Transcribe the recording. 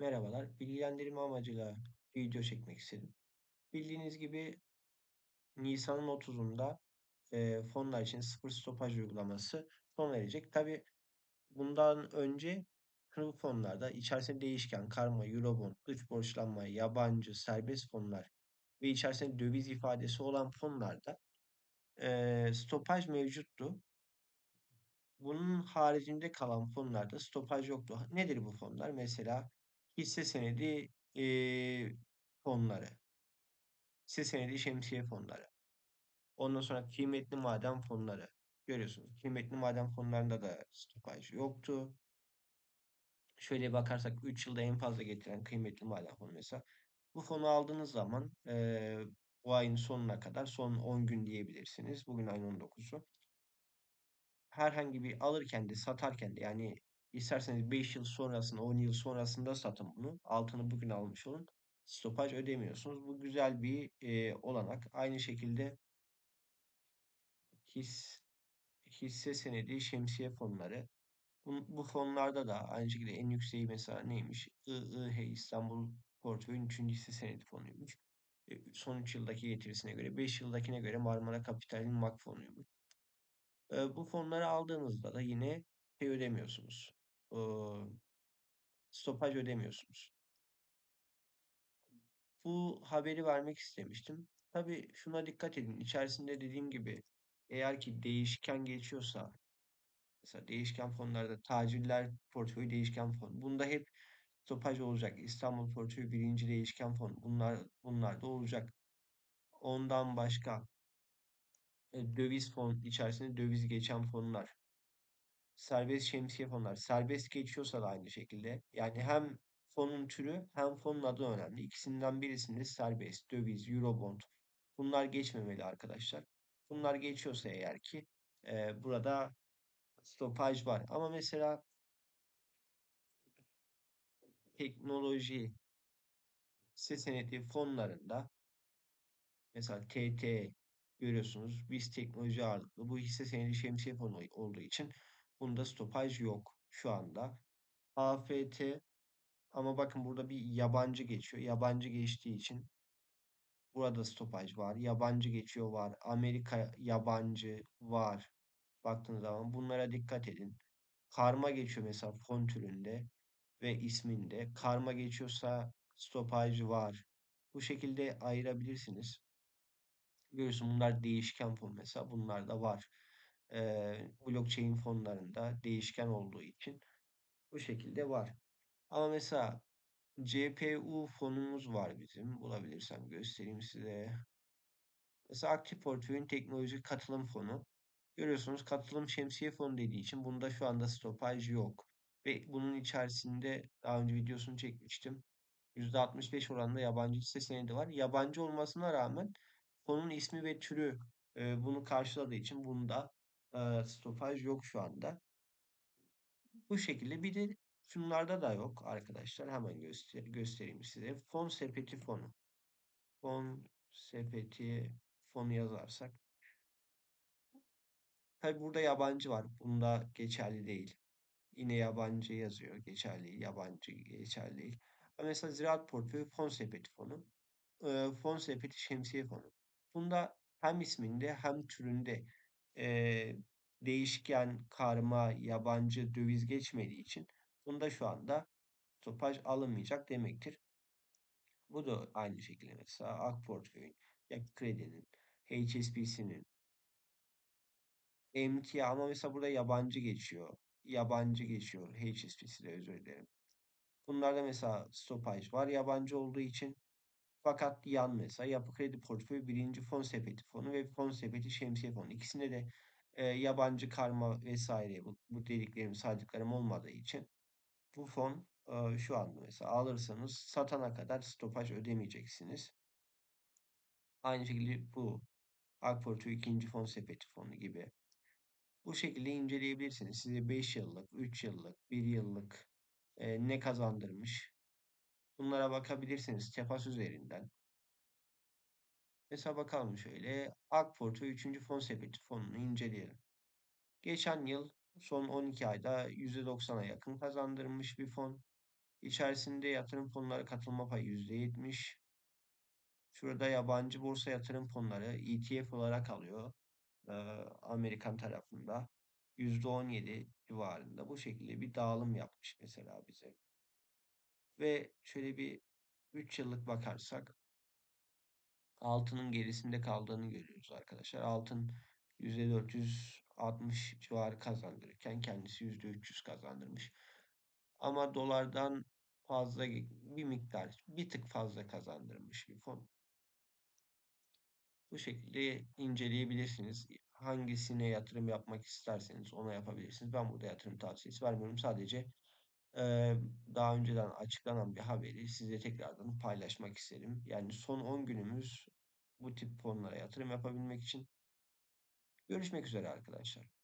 Merhabalar, bilgilendirme amacıyla video çekmek istedim. Bildiğiniz gibi Nisan'ın 30'unda e, fonlar için sıfır stopaj uygulaması son verecek. Tabi bundan önce bu fonlarda içerisinde değişken, karma, eurobond, dış borçlanma, yabancı, serbest fonlar ve içerisinde döviz ifadesi olan fonlarda e, stopaj mevcuttu. Bunun haricinde kalan fonlarda stopaj yoktu. Nedir bu fonlar? Mesela hisse senedi e, fonları, hisse senedi şemsiye fonları. Ondan sonra kıymetli maden fonları. Görüyorsunuz. Kıymetli maden fonlarında da stopaj yoktu. Şöyle bakarsak 3 yılda en fazla getiren kıymetli maden fonu mesela. Bu fonu aldığınız zaman e, bu ayın sonuna kadar son 10 gün diyebilirsiniz. Bugün ayın 19'u herhangi bir alırken de satarken de yani isterseniz 5 yıl sonrasında 10 yıl sonrasında satın bunu. Altını bugün almış olun. Stopaj ödemiyorsunuz. Bu güzel bir e, olanak. Aynı şekilde his, hisse senedi şemsiye fonları. Bu, bu fonlarda da aynı şekilde en yükseği mesela neymiş? IIH İstanbul Portföyün 3. hisse senedi fonuymuş. E, son 3 yıldaki getirisine göre 5 yıldakine göre Marmara Kapital'in MAK fonuymuş. E, bu fonları aldığınızda da yine şey ödemiyorsunuz. E, stopaj ödemiyorsunuz. Bu haberi vermek istemiştim. Tabii şuna dikkat edin. İçerisinde dediğim gibi eğer ki değişken geçiyorsa mesela değişken fonlarda tacirler portföyü değişken fon. Bunda hep stopaj olacak. İstanbul portföyü birinci değişken fon. Bunlar bunlar da olacak. Ondan başka e, döviz fon içerisinde döviz geçen fonlar. Serbest şemsiye fonlar. Serbest geçiyorsa da aynı şekilde. Yani hem fonun türü hem fonun adı önemli. İkisinden birisinde serbest, döviz, eurobond. Bunlar geçmemeli arkadaşlar. Bunlar geçiyorsa eğer ki e, burada stopaj var. Ama mesela teknoloji hisse senedi fonlarında mesela TT görüyorsunuz. Biz teknoloji ağırlıklı. Bu hisse senedi şemsiye fonu olduğu için bunda stopaj yok şu anda. AFT ama bakın burada bir yabancı geçiyor. Yabancı geçtiği için burada stopaj var. Yabancı geçiyor var. Amerika yabancı var. Baktığınız zaman bunlara dikkat edin. Karma geçiyor mesela fon türünde ve isminde. Karma geçiyorsa stopaj var. Bu şekilde ayırabilirsiniz. Görüyorsun bunlar değişken fon mesela. Bunlar da var. Ee, blockchain fonlarında değişken olduğu için bu şekilde var. Ama mesela CPU fonumuz var bizim. Bulabilirsem göstereyim size. Mesela aktif portföyün teknolojik katılım fonu. Görüyorsunuz katılım şemsiye fonu dediği için bunda şu anda stopaj yok. Ve bunun içerisinde daha önce videosunu çekmiştim. %65 oranında yabancı hisse senedi var. Yabancı olmasına rağmen fonun ismi ve türü e, bunu karşıladığı için bunda e, stopaj yok şu anda. Bu şekilde bir de şunlarda da yok arkadaşlar. Hemen göster göstereyim size. Fon sepeti fonu. Fon sepeti fonu yazarsak. Tabi burada yabancı var. Bunda geçerli değil. Yine yabancı yazıyor. Geçerli, yabancı geçerli değil. Ama mesela ziraat portföyü fon sepeti fonu. E, fon sepeti şemsiye fonu. Bunda hem isminde hem türünde e, değişken, karma, yabancı döviz geçmediği için bunda şu anda stopaj alınmayacak demektir. Bu da aynı şekilde mesela AK portföyün, Yapı Kredi'nin, HSBC'nin, emtia ama mesela burada yabancı geçiyor. Yabancı geçiyor HSBC'de özür dilerim. Bunlarda mesela stopaj var yabancı olduğu için. Fakat yan mesela Yapı Kredi Portföyü birinci fon sepeti fonu ve fon sepeti şemsiye fonu. İkisinde de e, yabancı karma vesaire bu, bu dediklerim saydıklarım olmadığı için bu fon e, şu anda mesela alırsanız satana kadar stopaj ödemeyeceksiniz. Aynı şekilde bu Akportu ikinci fon sepeti fonu gibi. Bu şekilde inceleyebilirsiniz. Size 5 yıllık, 3 yıllık, 1 yıllık e, ne kazandırmış Bunlara bakabilirsiniz Tefas üzerinden. Mesela bakalım şöyle. Akportu 3. fon sepeti fonunu inceleyelim. Geçen yıl son 12 ayda %90'a yakın kazandırmış bir fon. İçerisinde yatırım fonları katılma payı %70. Şurada yabancı borsa yatırım fonları ETF olarak alıyor. Amerikan tarafında. %17 civarında. Bu şekilde bir dağılım yapmış mesela bize. Ve şöyle bir 3 yıllık bakarsak altının gerisinde kaldığını görüyoruz arkadaşlar. Altın %460 civarı kazandırırken kendisi %300 kazandırmış. Ama dolardan fazla bir miktar, bir tık fazla kazandırmış bir fon. Bu şekilde inceleyebilirsiniz. Hangisine yatırım yapmak isterseniz ona yapabilirsiniz. Ben burada yatırım tavsiyesi vermiyorum. Sadece daha önceden açıklanan bir haberi size tekrardan paylaşmak isterim. Yani son 10 günümüz bu tip fonlara yatırım yapabilmek için. Görüşmek üzere arkadaşlar.